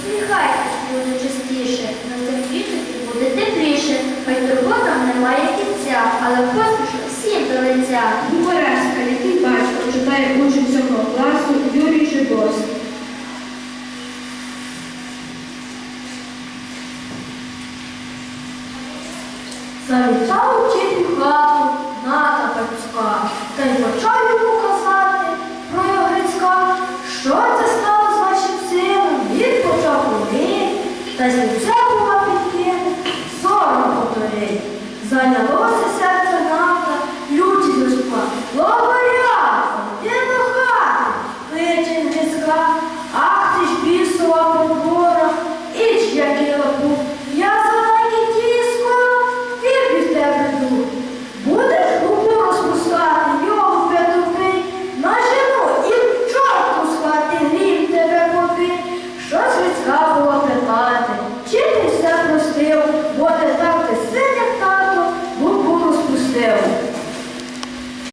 Посміхайтесь, буде частіше, на землі тоді буде тепліше. Хай турботам немає кінця, але посмішок всім до лиця. Гумореска, який батько читає учень сьомого класу Юрій Жибовський. Завітав вчитель в 나 지금 수학 teu, vou tentar o que seja tanto, no pulos céu.